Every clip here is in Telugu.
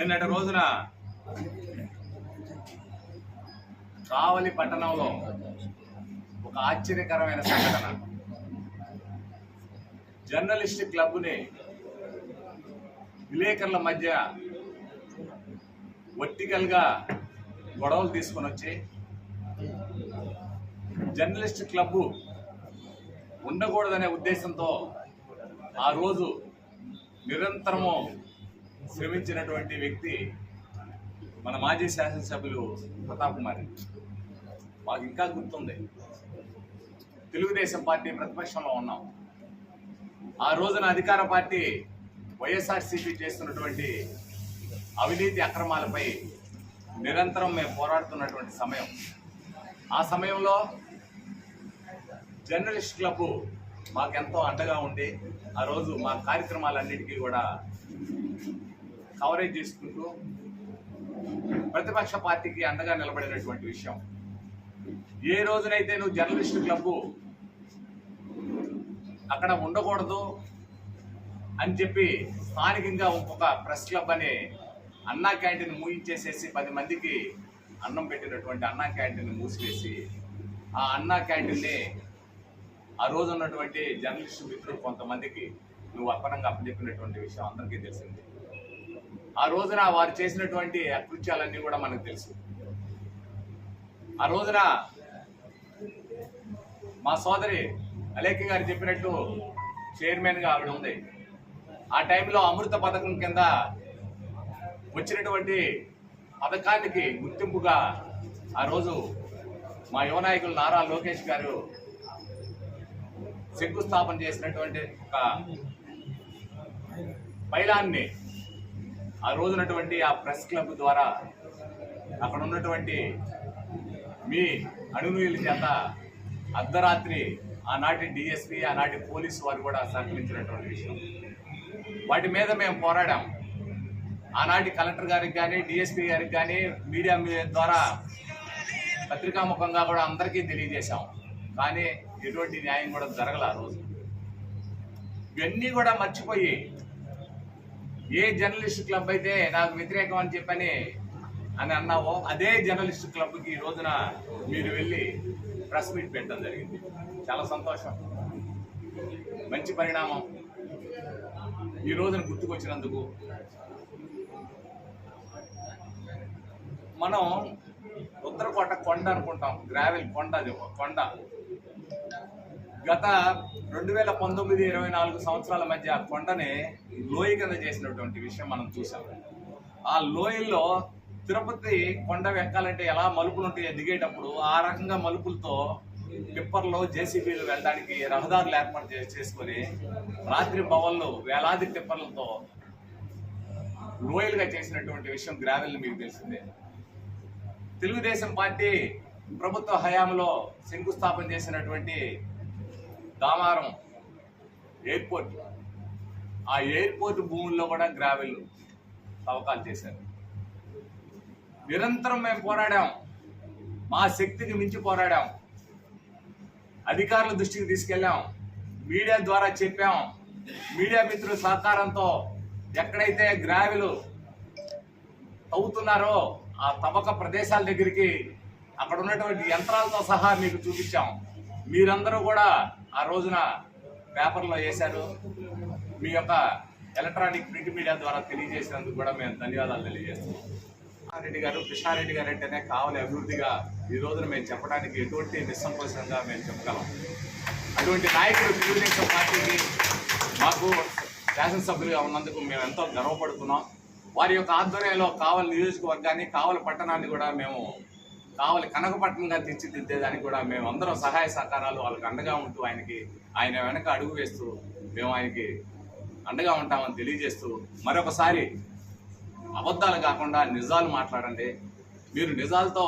నిన్నటి రోజున కావలి పట్టణంలో ఒక ఆశ్చర్యకరమైన సంఘటన. జర్నలిస్ట్ క్లబ్ని విలేకరుల మధ్య వర్టికల్గా గొడవలు తీసుకొని వచ్చి జర్నలిస్ట్ క్లబ్ ఉండకూడదనే ఉద్దేశంతో ఆ రోజు నిరంతరము శ్రమించినటువంటి వ్యక్తి మన మాజీ శాసనసభ్యులు ప్రతాప్ కుమార్. మాకు ఇంకా గుర్తుంది. తెలుగుదేశం పార్టీ ప్రతిపక్షంలో ఉన్నాం. ఆ రోజున అధికార పార్టీ వైఎస్ఆర్సీపీ చేస్తున్నటువంటి అవినీతి అక్రమాలపై నిరంతరం మేము పోరాడుతున్నటువంటి సమయం. ఆ సమయంలో జర్నలిస్ట్ క్లబ్ మాకెంతో అండగా ఉండి ఆ రోజు మా కార్యక్రమాలన్నిటికీ కూడా కవరేజ్ చేసుకుంటూ ప్రతిపక్ష పార్టీకి అండగా నిలబడినటువంటి విషయం. ఏ రోజునైతే నువ్వు జర్నలిస్ట్ క్లబ్ అక్కడ ఉండకూడదు అని చెప్పి స్థానికంగా ఒక ప్రెస్ క్లబ్ అనే అన్నా క్యాంటీన్ మూయించేసేసి పది మందికి అన్నం పెట్టినటువంటి అన్నా క్యాంటీన్ మూసివేసి ఆ అన్నా క్యాంటీన్ని ఆ రోజు ఉన్నటువంటి జర్నలిస్టు మిత్రులు కొంతమందికి నువ్వు అర్పణంగా అప్పచెప్పినటువంటి విషయం అందరికీ తెలిసింది. ఆ రోజున వారు చేసినటువంటి అకృత్యాలన్నీ కూడా మనకు తెలుసు. ఆ రోజున మా సోదరి అలేఖ గారు చెప్పినట్టు చైర్మన్గా ఆవిడ ఉంది. ఆ టైంలో అమృత పథకం కింద వచ్చినటువంటి పథకానికి గుర్తింపుగా ఆ రోజు మా యువ నాయకులు నారా లోకేష్ గారు శంకుస్థాపన చేసినటువంటి ఒక పైలాన్ని ఆ రోజునటువంటి ఆ ప్రెస్ క్లబ్ ద్వారా అక్కడ ఉన్నటువంటి మీ అనునీయుల చేత అర్ధరాత్రి ఆనాటి డిఎస్పి ఆనాటి పోలీసు వారు కూడా సహకరించినటువంటి విషయం. వాటి మీద మేము పోరాడాం. ఆనాటి కలెక్టర్ గారికి కానీ డిఎస్పీ గారికి కానీ మీడియా ద్వారా పత్రికాముఖంగా కూడా అందరికీ తెలియజేశాం. కానీ ఎటువంటి న్యాయం కూడా జరగల ఆ రోజు. ఇవన్నీ కూడా మర్చిపోయి ఏ జర్నలిస్ట్ క్లబ్ అయితే నాకు వ్యతిరేకం అని చెప్పని అని అన్నావో అదే జర్నలిస్ట్ క్లబ్కి ఈ రోజున మీరు వెళ్ళి ప్రెస్ మీట్ పెట్టడం జరిగింది. చాలా సంతోషం. మంచి పరిణామం. ఈ రోజున గుర్తుకొచ్చినందుకు మనం ఉత్తరకోట కొండ అనుకుంటాం. గ్రావెల్ కొండ అది కొండ. గత రెండు వేల పంతొమ్మిది ఇరవై నాలుగు సంవత్సరాల మధ్య ఆ కొండని లోయ కింద చేసినటువంటి విషయం మనం చూసాం. ఆ లోయల్లో తిరుపతి కొండ ఎక్కాలంటే ఎలా మలుపులు ఉంటాయో దిగేటప్పుడు ఆ రకంగా మలుపులతో టిప్పర్లో జేసీబీలు వెళ్ళడానికి రహదారులు ఏర్పాటు చేసుకొని రాత్రి భవన్లు వేలాది టిప్పర్లతో లోయలుగా చేసినటువంటి విషయం గ్రావెల్ మీకు తెలిసిందే. తెలుగుదేశం పార్టీ ప్రభుత్వ హయాంలో శంకుస్థాపన చేసినటువంటి దామారం ఎయిర్పోర్ట్ ఆ ఎయిర్పోర్ట్ భూముల్లో కూడా గ్రావెల్ తవ్వకాలు చేశారు. నిరంతరం మేము పోరాడాం. మా శక్తికి మించి పోరాడాం. అధికారుల దృష్టికి తీసుకెళ్ళాం. మీడియా ద్వారా చెప్పాం. మీడియా మిత్రుల సహకారంతో ఎక్కడైతే గ్రావెలు తవ్వుతున్నారో ఆ తవ్వక ప్రదేశాల దగ్గరికి అక్కడ ఉన్నటువంటి యంత్రాలతో సహా మీకు చూపించాం. మీరందరూ కూడా ఆ రోజున పేపర్లో వేశారు. మీ యొక్క ఎలక్ట్రానిక్ ప్రింట్ మీడియా ద్వారా తెలియజేసినందుకు కూడా మేము ధన్యవాదాలు తెలియజేస్తున్నాం. రెడ్డి గారు కృష్ణారెడ్డి గారు అంటేనే కావాలి అభివృద్ధిగా ఈ రోజున మేము చెప్పడానికి ఎటువంటి నిస్సంకోచంగా మేము చెప్పగలం. అటువంటి నాయకుడు తెలుగుదేశం పార్టీకి మాకు శాసనసభ్యులుగా ఉన్నందుకు మేము ఎంతో గర్వపడుతున్నాం. వారి యొక్క ఆధ్వర్యంలో కావలి నియోజకవర్గాన్ని కావలి పట్టణాన్ని కూడా మేము కావలి కనకపట్నంగా తీర్చిదిద్దేదానికి కూడా మేము అందరం సహాయ సహకారాలు వాళ్ళకి అండగా ఉంటూ ఆయనకి ఆయన వెనక అడుగు వేస్తూ మేము ఆయనకి అండగా ఉంటామని తెలియజేస్తూ మరొకసారి అబద్ధాలు కాకుండా నిజాలు మాట్లాడండి. మీరు నిజాలతో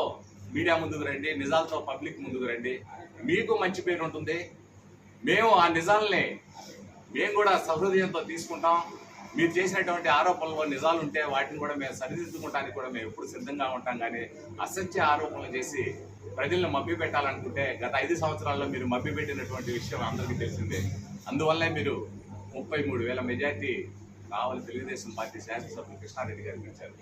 మీడియా ముందుకు రండి నిజాలతో పబ్లిక్ ముందుకు రండి. మీకు మంచి పేరు ఉంటుంది. మేము ఆ నిజాలని మేము కూడా సహృదయంతో తీసుకుంటాం. మీరు చేసినటువంటి ఆరోపణలో నిజాలు ఉంటే వాటిని కూడా మేము సరిదిద్దుకోవడానికి కూడా మేము ఎప్పుడు సిద్ధంగా ఉంటాం. కానీ అసత్య ఆరోపణలు చేసి ప్రజలను మభ్య పెట్టాలనుకుంటే గత ఐదు సంవత్సరాల్లో మీరు మభ్య పెట్టినటువంటి విషయం అందరికీ తెలిసిందే. అందువల్లే మీరు ముప్పై మూడు వేల మెజార్టీ కావాలి తెలుగుదేశం పార్టీ శాసనసభ్యులు కృష్ణారెడ్డి గారు ఇచ్చారు.